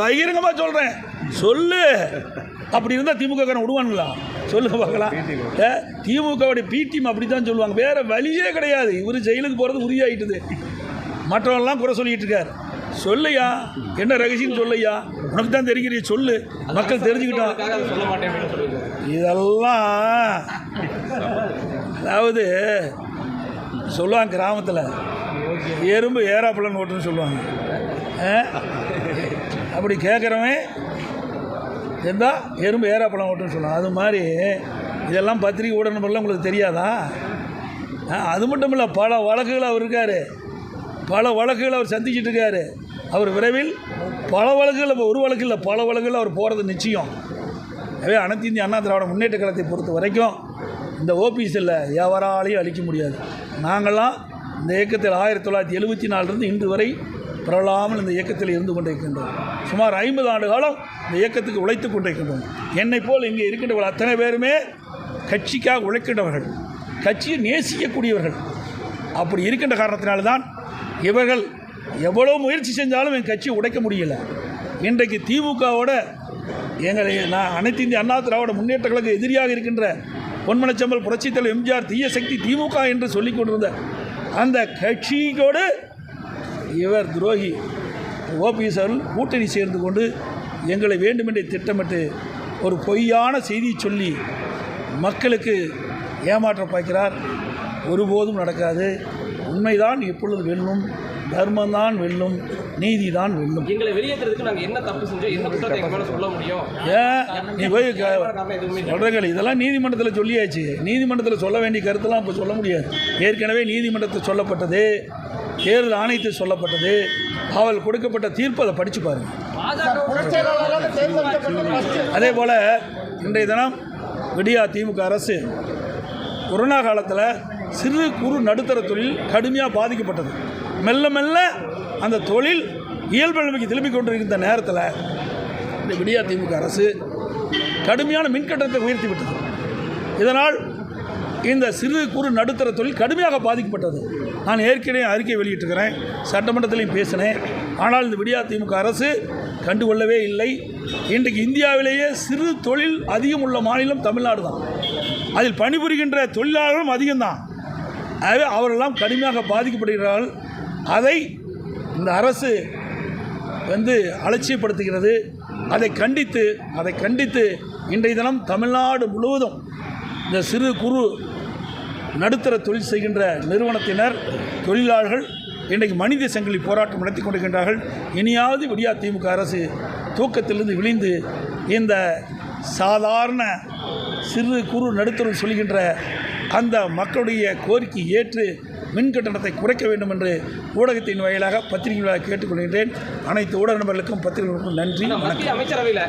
பகிரங்கமாக சொல்கிறேன் சொல்லு. அப்படி இருந்தால் திமுக விடுவானுங்களா? சொல்லுங்க பார்க்கலாம். ஏ, திமுகவுடைய பி அப்படி தான் சொல்லுவாங்க. வேற வழியே கிடையாது. இவர் ஜெயிலுக்கு போகிறது உறுதியாயிட்டுது. மற்றவங்களாம் குறை சொல்லிட்டு இருக்கார். சொல்லையா என்ன ரகசியம் சொல்லையா உனக்கு தான் தெரிகிறிய சொல்லு. மக்கள் தெரிஞ்சுக்கிட்டோம். இதெல்லாம் அதாவது சொல்லுவாங்க கிராமத்தில். எறும்பு ஏறாப்பழம் ஓட்டுன்னு சொல்லுவாங்க. அப்படி கேட்குறவன் இருந்தால் எறும்பு ஏறாப்பழம் ஓட்டுன்னு சொல்லுவான் அது மாதிரி இதெல்லாம் பத்திரிக்கை ஊடகங்கள்லாம் உங்களுக்கு தெரியாதா? அது மட்டும் இல்லை பல வழக்குகள் அவர் இருக்கார். பல வழக்குகள் அவர் சந்திச்சிட்டு இருக்காரு. அவர் விரைவில் பல வழக்குகள் இப்போ ஒரு வழக்கு இல்லை பல வழக்குகள் அவர் போகிறது நிச்சயம். எனவே அனைத்து இந்திய அண்ணா திராவிட முன்னேற்ற கழகத்தை பொறுத்த வரைக்கும் இந்த ஓபிஎஸ்ஸில் எவராலையும் அழிக்க முடியாது. நாங்கள்லாம் இந்த இயக்கத்தில் ஆயிரத்தி தொள்ளாயிரத்தி எழுபத்தி நாலுலேருந்து இன்று வரை பரவலாமல் இந்த இயக்கத்தில் இருந்து கொண்டிருக்கின்றோம். சுமார் ஐம்பது ஆண்டு காலம் இந்த இயக்கத்துக்கு உழைத்து கொண்டிருக்கின்றோம். என்னை போல் இங்கே இருக்கின்றவர்கள் அத்தனை பேருமே கட்சிக்காக உழைக்கின்றவர்கள் கட்சியை நேசிக்கக்கூடியவர்கள். அப்படி இருக்கின்ற காரணத்தினால்தான் இவர்கள் எவ்வளோ முயற்சி செஞ்சாலும் என் கட்சியை உடைக்க முடியல. இன்றைக்கு திமுகவோட எங்களை நான் அனைத்து இந்திய அண்ணா திராவிட முன்னேற்ற கழக எதிரியாக இருக்கின்ற பொன்மனச்சம்பல் புரட்சித்தலைவர் எம்ஜிஆர் தீய சக்தி திமுக என்று சொல்லிக் கொண்டிருந்த அந்த கட்சியோடு இவர் துரோகி. ஓபிஎஸ் அவர்கள் கூட்டணி சேர்ந்து கொண்டு எங்களை வேண்டுமென்றே திட்டமிட்டு ஒரு பொய்யான செய்தியை சொல்லி மக்களுக்கு ஏமாற்ற பார்க்கிறார் ஒருபோதும் நடக்காது. உண்மைதான் எப்பொழுது வெல்லும் தர்மம்தான் வெல்லும் நீதிதான் வெல்லும். எங்களை வெளியேற்றுறதுக்கு நாங்க என்ன தப்பு செஞ்சோம் என்ன குற்றத்தை எங்க மேல சொல்ல முடியும்? ஏன் நீ போய் இதெல்லாம் நீதிமன்றத்தில் சொல்லியாச்சு. நீதிமன்றத்தில் சொல்ல வேண்டிய கருத்தெல்லாம் இப்போ சொல்ல முடியாது. ஏற்கனவே நீதிமன்றத்தில் சொல்லப்பட்டது. தேர்தல் ஆணையத்தில் சொல்லப்பட்டது. அவள் கொடுக்கப்பட்ட தீர்ப்பு அதை படித்து பாருங்கள் அதே போல் இன்றைய தினம் விடியா திமுக அரசு கொரோனா காலத்தில் சிறு குறு நடுத்தர தொழில் கடுமையாக பாதிக்கப்பட்டது. மெல்ல மெல்ல அந்த தொழில் இயல்பு நிலைமைக்கு திரும்பிக் கொண்டிருந்த நேரத்தில் இந்த விடியா திமுக அரசு கடுமையான மின்கட்டணத்தை உயர்த்தி விட்டது. இதனால் இந்த சிறு குறு நடுத்தர தொழில் கடுமையாக பாதிக்கப்பட்டது. நான் ஏற்கனவே அறிக்கை வெளியிட்டிருக்கிறேன் சட்டமன்றத்திலையும் பேசினேன். ஆனால் இந்த விடியா திமுக அரசு கண்டுகொள்ளவே இல்லை. இன்றைக்கு இந்தியாவிலேயே சிறு தொழில் அதிகம் உள்ள மாநிலம் தமிழ்நாடு தான். அதில் பணிபுரிகின்ற தொழிலாளர்களும் அதிகம்தான். ஆகவே அவரெல்லாம் கடுமையாக பாதிக்கப்படுகிறார்கள். அதை இந்த அரசு வந்து அலட்சியப்படுத்துகிறது. அதை கண்டித்து அதை கண்டித்து இன்றைய தினம் தமிழ்நாடு முழுவதும் இந்த சிறு குறு நடுத்தர தொழில் செய்கின்ற நிறுவனத்தினர் தொழிலாளர்கள் இன்றைக்கு மனித சங்கிலி போராட்டம் நடத்தி கொண்டிருக்கின்றார்கள். இனியாவது விடியா திமுக அரசு தூக்கத்திலிருந்து விழிந்து இந்த சாதாரண சிறு குறு நடுத்தரம் சொல்கின்ற அந்த மக்களுடைய கோரிக்கை ஏற்று மின் கட்டணத்தை குறைக்க வேண்டும் என்று ஊடகத்தின் வாயிலாக பத்திரிகை வாயிலாக கேட்டுக்கொள்கின்றேன். அனைத்து ஊடக நண்பர்களுக்கும் பத்திரிகைகளுக்கும் நன்றி அமைச்சரவையில்.